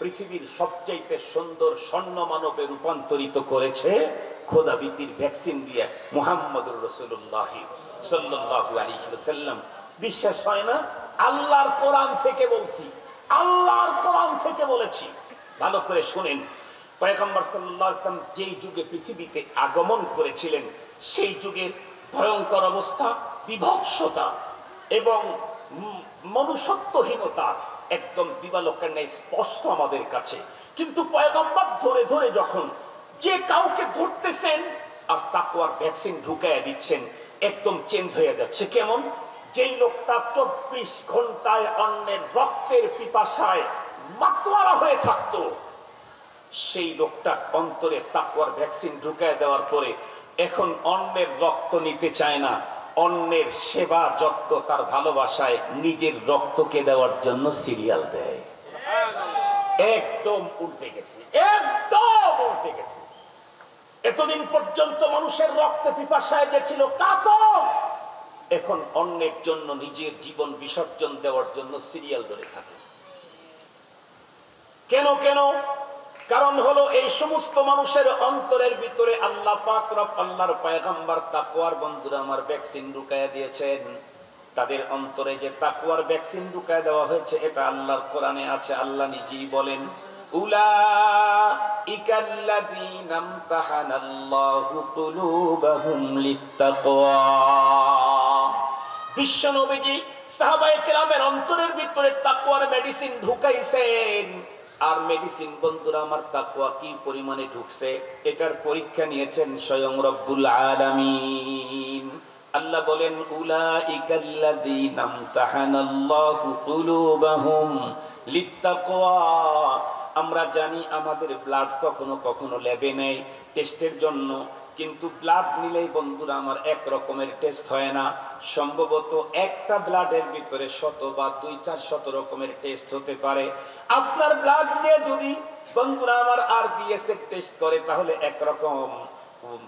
পৃথিবীর সবচাইতে সুন্দর স্বর্ণ মানবে রূপান্তরিত করেছে খোদাবিতির ভ্যাকসিন দিয়ে মোহাম্মদুর রসুল্লাহ বিশ্বাস হয় না? আল্লাহর কোরআন থেকে বলছি। আল্লাহর কোরআন থেকে বলেছি। ভালো করে শুনেন। পয়গম্বর সাল্লাল্লাহু আলাইহি ওয়াসাল্লাম যেই যুগে পৃথিবীতে আগমন করেছিলেন, সেই যুগের ভয়ঙ্কর অবস্থা, বিভৎসতা এবং মনুষ্যত্বহীনতা একদম দিবালোকের ন্যায় স্পষ্ট আমাদের কাছে। কিন্তু পয়গম্বর ধরে ধরে যখন যে কাউকে ধরতেছেন আর তাকুয়ার ভ্যাকসিন ঢুকাইয়া দিচ্ছেন, একদম চেঞ্জ হয়ে যাচ্ছে। কেমন? যেই লোকটা চব্বিশ ঘন্টায় অন্যের রক্তের পিপাসায় মাতোয়ারা হয়ে থাকতো, সেই লোকটা অন্তরে তাকুয়ার ভ্যাকসিন ঢুকায় দেওয়ার পরে এখন অন্যের রক্ত নিতে চায় না। অন্যের সেবা যত্ন তার ভালোবাসায় নিজের রক্তকে দেওয়ার জন্য সিরিয়াল দেয়। একদম উল্টে গেছে, একদম উল্টে গেছে। এতদিন পর্যন্ত মানুষের রক্ত পিপাসায় যে ছিল কাতর। এখন অন্যের জন্য নিজের জীবন বিসর্জন দেওয়ার জন্য সিরিয়াল ধরে থাকে। কেন কেন? কারণ হলো এই সমস্ত মানুষের অন্তরের ভিতরে আল্লাহ আল্লাহর পায়গাম্বার তাকুয়ার বন্ধুরা আমার ভ্যাকসিন ঢুকাইয়া দিয়েছেন। তাদের অন্তরে যে তাকুয়ার ভ্যাকসিন ঢুকায় দেওয়া হয়েছে, এটা আল্লাহর কোরআনে আছে, আল্লাহ নিজেই বলেন বিশ্ব নবীজি সাহাবায়ে অন্তরের ভিতরে তাকওয়ার মেডিসিন ঢুকাইছেন। আর মেডিসিন বন্ধুরা, আমার তাকুয়া কি পরিমাণে ঢুকছে? এটার পরীক্ষা নিয়েছেন স্বয়ং রব্বুল আলামিন। আল্লাহ বলেন, উলাইকাল্লাযীনা আমতাহানাল্লাহু কুলুবাহুম লিত্তাকওয়া। আমরা জানি আমাদের ব্লাড কখনো কখনো লেবে নেই। টেস্টের জন্য কিন্তু ব্লাড নিলেই বন্ধুরা আমার এক রকমের টেস্ট হয় না। সম্ভবত একটা ব্লাডের ভিতরে শত বা দুই চার শত রকমের টেস্ট হতে পারে। আপনার ব্লাড নিয়ে যদি বন্ধুরা আমার আর বিএসএ টেস্ট করে, তাহলে একরকম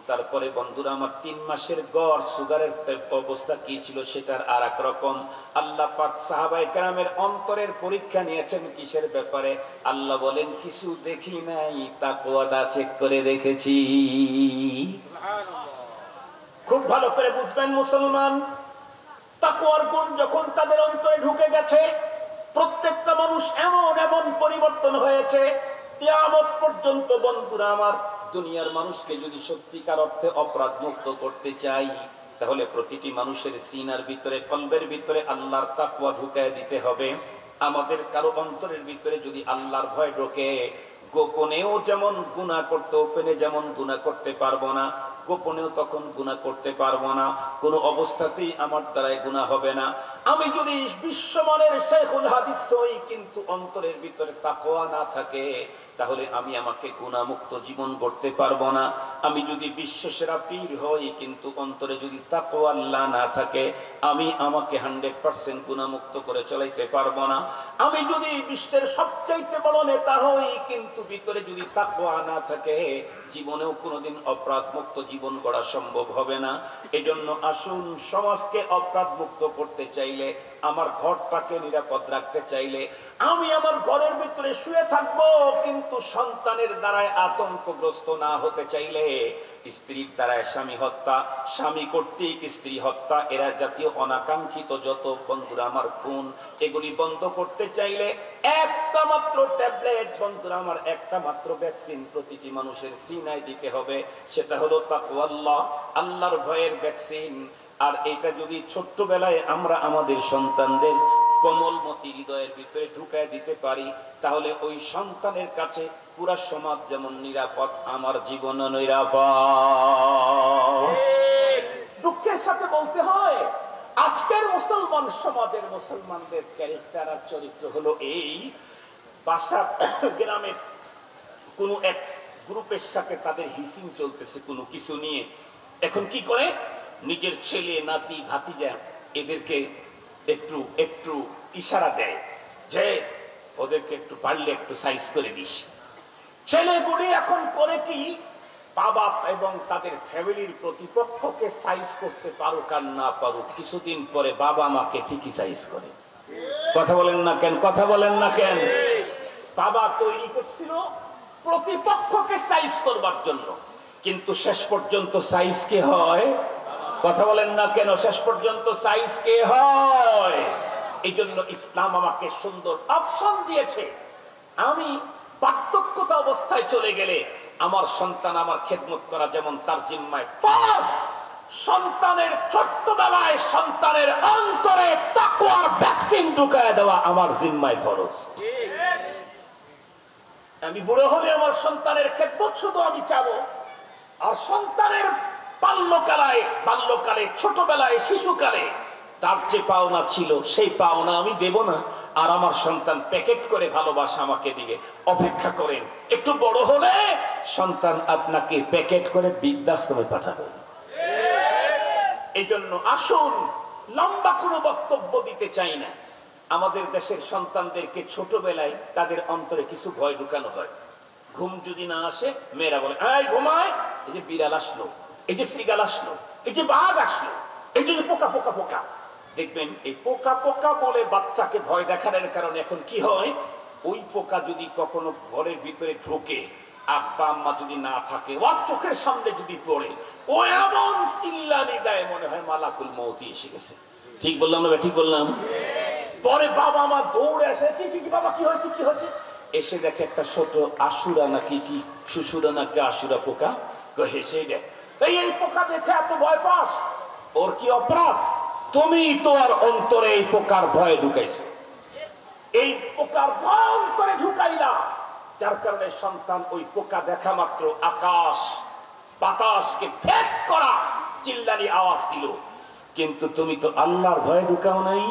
তারপরে বন্ধুরা আমার তিন মাসের গড় সুগারের অবস্থা কি ছিল সেটার আর এক রকম। আল্লাহ পাক সাহাবাই কেরামের অন্তরের পরীক্ষা নিয়েছেন কিসের ব্যাপারে? আল্লাহ বলেন কিছু দেখি নাই তাকুয়াটা চেক করে দেখেছি। খুব ভালো করে বুঝবেন মুসলমান। তাকুয়ার গুণ যখন তাদের অন্তরে ঢুকে গেছে প্রত্যেকটা মানুষ এমন এমন পরিবর্তন হয়েছে। পর্যন্ত বন্ধুরা আমার দুনিয়ার মানুষকে যদি সত্যিকার অর্থে অপরাধ মুক্ত করতে চাই, তাহলে প্রতিটি মানুষের সিনার ভিতরে, কলবের ভিতরে আল্লাহর তাকুয়া ঢুকায় দিতে হবে। আমাদের কারও অন্তরের ভিতরে যদি আল্লাহর ভয় ঢোকে, গোপনেও যেমন গুণা করতে ওপেনে যেমন গুণা করতে পারব না, গোপনেও তখন গুণা করতে পারব না। কোনো অবস্থাতেই আমার দ্বারাই গুণা হবে না। আমি যদি বিশ্বমানের শেখুল হাদিস হই, কিন্তু অন্তরের ভিতরে তাকোয়া না থাকে, তাহলে আমি আমাকে গুণামুক্ত জীবন গড়তে পারব না। আমি যদি বিশ্ব সেরা পীর হই, কিন্তু অন্তরে যদি তাকোয়া আল্লাহ না থাকে, আমি আমাকে হান্ড্রেড পার্সেন্ট গুণামুক্ত করে চলাইতে পারব না। আমি যদি বিশ্বের সবচাইতে বড় নেতা হই, কিন্তু ভিতরে যদি তাকওয়া না থাকে, জীবনেও কোনোদিন অপরাধ মুক্ত জীবন গড়া সম্ভব হবে না। এজন্য আসুন সমাজকে অপরাধ মুক্ত করতে চাইলে, আমার ঘরটাকে নিরাপদ রাখতে চাইলে, আমি আমার ঘরের ভিতরে শুয়ে থাকব, কিন্তু সন্তানের দ্বারায় আতঙ্কগ্রস্ত না হতে চাইলে, স্ত্রীর দ্বারায় স্বামী হত্যা, স্বামী কর্তৃক স্ত্রী হত্যা, এরা জাতীয় অনাকাঙ্ক্ষিত যত বন্ধুরা আমার খুন এগুলি বন্ধ করতে চাইলে, একটা মাত্র ট্যাবলেট, বন্ধুরা আমার, একটা মাত্র ভ্যাকসিন প্রতিটি মানুষের সিনায় দিতে হবে, সেটা হলো তাকওয়াল্লাহ, আল্লাহর ভয়ের ভ্যাকসিন। আর এটা যদি ছোট্টবেলায় আমরা আমাদের সন্তানদের কোমলমতি হৃদয়ের ভিতরে ঢুকায় দিতে পারি, তাহলে ওই সন্তানের কাছে পুরা সমাজ যেমন নিরাপদ, আমার জীবন নিরাপদ। দুঃখের সাথে বলতে হয়, আজকের মুসলমান সমাজের মুসলমানদের ক্যারেক্টার আর চরিত্র হলো এই। বাসার গ্রামের কোনো এক গ্রুপের সাথে তাদের হিসিং চলতেছে কোনো কিছু নিয়ে। এখন কি করে? নিজের ছেলে, নাতি, ভাতিজা এদেরকে একটু একটু ইশারা দেয় যে, ওদেরকে একটু পারলে একটু সাইজ করে দিস। ছেলেগুলি এখন করে কি? বাবা এবং তাদের ফ্যামিলির প্রতিপক্ষকে সাইজ করতে পারুক আর না পারুক, কিছুদিন পরে বাবা মাকে ঠিকই সাইজ করে। কথা বলেন না কেন? কথা বলেন না কেন? বাবা তৈরি করছিল প্রতিপক্ষকে সাইজ করবার জন্য। কিন্তু শেষ পর্যন্ত সাইজ কে হয়? কথা বলেন না কেন? শেষ পর্যন্ত সাইজ কে হয়? এই জন্য ইসলাম আমাকে সুন্দর অপশন দিয়েছে। আমি বার্ধক্যতা অবস্থায় চলে গেলে আমার সন্তান আমার খেদমত করা যেমন তার জিম্মায় ফার্স্ট সন্তানের ছোট্টবেলায় সন্তানের অন্তরে তাকুয়ার ভ্যাকসিন ঢুকায় দেওয়া আমার জিম্মায় ফরজ। আমি বুড়ো হলে আমার সন্তানের খেদমত শুধু আমি চাবো, আর সন্তানের বাল্যকালায় বাল্যকালে, ছোটবেলায়, শিশুকালে, তার যে পাওনা ছিল, সেই পাওনা আমি দেব না। আর আমার সন্তান প্যাকেট করে ভালোবাসা আমাকে দিবে। অপেক্ষা করেন, একটু বড় হলে সন্তান আপনাকে প্যাকেট করে বৃদ্ধাশ্রমে পাঠাবে। এই জন্য আসুন, লম্বা কোনো বক্তব্য দিতে চাই না। আমাদের দেশের সন্তানদেরকে ছোটবেলায় তাদের অন্তরে কিছু ভয় ঢুকানো হয়। ঘুম যদি না আসে, মেয়েরা বলে আয় ঘুমায়! এই যে বিড়াল আসলো। এই যে শ্রীগাল আসলো, এই যে বাঘ আসলো, এই যে পোকা পোকা পোকা। দেখবেন, এই পোকা পোকা বলে বাচ্চাকে ভয় দেখানোর কারণে এখন কি হয়? ওই পোকা যদি কখনো ঘরের ভিতরে ঢোকে, আব্বা, আম্মা যদি না থাকে, ওর চোখের সামনে যদি পড়ে, ও এমন চিল্লানি দেয়, মনে হয় মালাকুল মৌতি এসে গেছে। ঠিক বললাম না ঠিক বললাম? পরে বাবা, মা দৌড়ে আসে, কি কি বাবা, কি হয়েছে কি হয়েছে? এসে দেখে একটা ছোট আশুরা নাকি কি শুশুরা নাকি আশুরা পোকা? হেসে দেয় এই এই পোকা দেখে এত ভয় পাস? ওর কি অপরাধ? তুমি তো আর অন্তরে এই পোকার ভয় ঢুকাইছো। এই পোকার ভয় অন্তরে ঢুকাইলা। যার কারণে সন্তান ওই পোকা দেখা মাত্র আকাশ, বাতাসকে ভেদ করা চিল্লানি আওয়াজ দিল। কিন্তু তুমি তো আল্লাহর ভয় ঢুকাও নাই।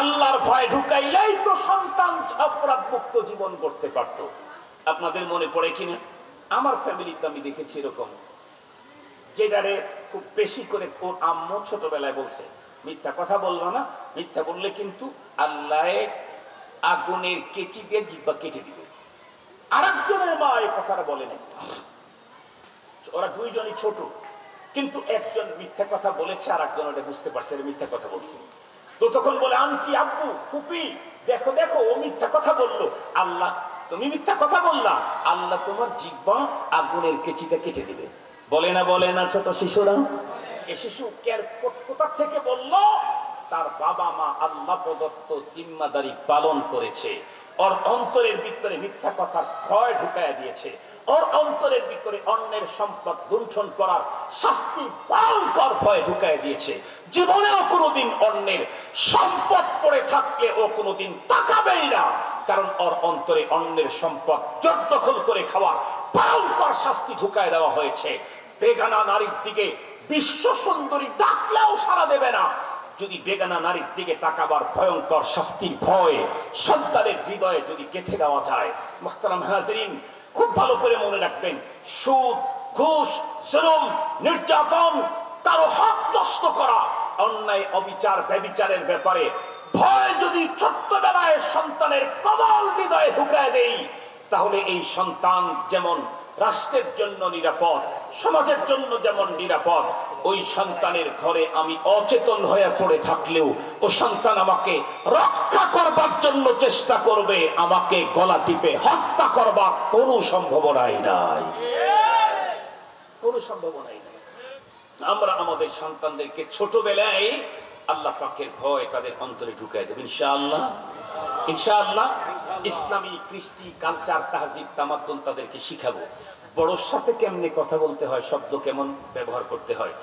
আল্লাহর ভয় ঢুকাইলেই তো সন্তান অপরাধ মুক্ত জীবন করতে পারত। আপনাদের মনে পড়ে কিনা? আমার ফ্যামিলিতে আমি দেখেছি এরকম। যেটারে খুব বেশি করে ওর আম্মু ছোটবেলায় বলছে, মিথ্যা কথা বলব না, মিথ্যা বললে কিন্তু আল্লাহ আগুনের কেচি দিয়ে জিব্বা কেটে দিবে। আরেকজনের মা এই কথাটা বলে নাই। ওরা দুইজনই ছোট, কিন্তু একজন মিথ্যা কথা বলেছে আর একজন ওটা বুঝতে পারছে মিথ্যা কথা বলছে। তো তখন বলে, আন্টি, আব্বু, ফুপি, দেখো দেখো, ও মিথ্যা কথা বলল। আল্লাহ, তুমি মিথ্যা কথা বললা, আল্লাহ তোমার জিব্বা আগুনের কেচিটা কেটে দিবে। বলে না বলে না, ছোট শিশুরা? এ শিশু কোথা থেকে বলল, তার বাবা মা আল্লাহ প্রদত্ত জিম্মাদারি পালন করেছে। ওর অন্তরের ভিতরে মিথ্যা কথার ভয় দিয়েছে। ওর অন্তরের ভিতরে অন্যের সম্পদ লুণ্ঠন করার শাস্তি ভয়ঙ্কর ভয় দিয়েছে। জীবনেও কোনোদিন অন্যের সম্পদ পড়ে থাকলে ও কোনোদিন তাকাবেই না। কারণ ওর অন্তরে অন্যের সম্পদ জব্দখল করে খাওয়ার ভয়ঙ্কর শাস্তি ঢুকায় দেওয়া হয়েছে। বেগানা নারীর দিকে বিশ্ব সুন্দরী ডাকলেও সারা দেবে না। যদি বেগানা নারীর দিকে তাকাবার ভয়ঙ্কর শাস্তির ভয় সন্তানের হৃদয়ে যদি গেঁথে দেওয়া যায়, মোহতারাম হাজরিন, খুব ভালো করে মনে রাখবেন, সুদ, ঘুষ, জুলুম, নির্যাতন কারও হক নষ্ট করা, অন্যায়, অবিচার, ব্যবিচারের ব্যাপারে ভয় যদি ছোট্টবেলায় সন্তানের প্রবল হৃদয়ে ঢুকায় দেই, তাহলে এই সন্তান যেমন রাষ্ট্রের জন্য নিরাপদ, সমাজের জন্য যেমন নিরাপদ, ওই সন্তানের ঘরে আমি অচেতন হয়ে পড়ে থাকলেও ও সন্তান আমাকে রক্ষা করবার জন্য চেষ্টা করবে, আমাকে গলা টিপে হত্যা করবার কোনো সম্ভাবনাই নাই। কোনো সম্ভাবনাই নাই। আমরা আমাদের সন্তানদেরকে ছোটবেলায় আল্লাহ পাকের ভয় তাদের অন্তরে ঢুকাই দেব, ইনশাআল্লাহ। ইনশাআল্লাহ। ইসলামী, কৃষ্টি, কালচার, তাহজিব, তামাদ্দন তাদেরকে শিখাবো। বড়োর সাথে কেমনে কথা বলতে হয়, শব্দ কেমন ব্যবহার করতে হয়?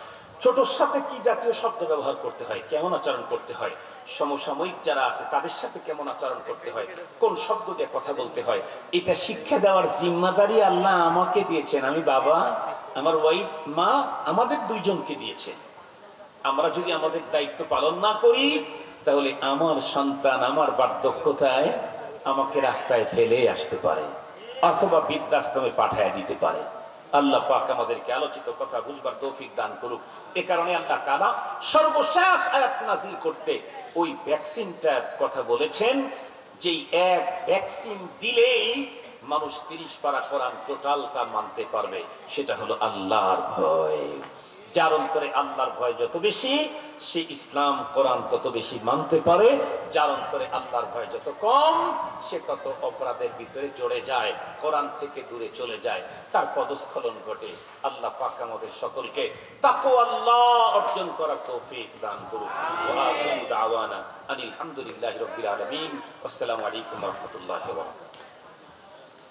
ছোটর সাথে কি জাতীয় শব্দ ব্যবহার করতে হয়, কেমন আচরণ করতে হয়? সমসাময়িক যারা আছে, তাদের সাথে কেমন আচরণ করতে হয়? কোন শব্দ দিয়ে কথা বলতে হয়? এটা শিক্ষা দেওয়ার জিম্মাদারি আল্লাহ আমাকে দিয়েছেন। আমি বাবা, আমার ওয়াইফ, মা আমাদের দুইজনকে দিয়েছেন আমরা যদি আমাদের দায়িত্ব পালন না করি, তাহলে আমার সন্তান, আমার বার্ধক্যতায় আমাকে রাস্তায় ফেলে আসতে পারে, অথবা বৃদ্ধাশ্রমে পাঠায় দিতে পারে। আল্লাহ পাক আমাদেরকে আলোচিত কথা বুঝবার তৌফিক দান করুক। এ কারণে আল্লাহ তালা সর্বশেষ আয়াত নাজিল করতে ওই ভ্যাকসিনটার কথা বলেছেন, যেই এক ভ্যাকসিন দিলেই মানুষ তিরিশ পারা কোরআন টোটালটা মানতে পারবে, সেটা হলো আল্লাহর ভয়। যার অন্তরে আল্লাহর ভয় যত বেশি সে ইসলাম কোরআন তত বেশি মানতে পারে, যার অন্তরে আল্লাহর ভয় যত কম, সে তত অপরাধের ভিতরে জড়ে যায়, কোরআন থেকে দূরে চলে যায়, তার পদস্খলন ঘটে। আল্লাহ পাক আমাদের সকলকে তাকো আল্লাহ অর্জন করার তৌফিক দান করুন ওয়া আখিরু দাওয়ানা আনিল হামদুলিল্লাহি রাব্বিল আলামিন। আসসালামু আলাইকুম রাহমাতুল্লাহি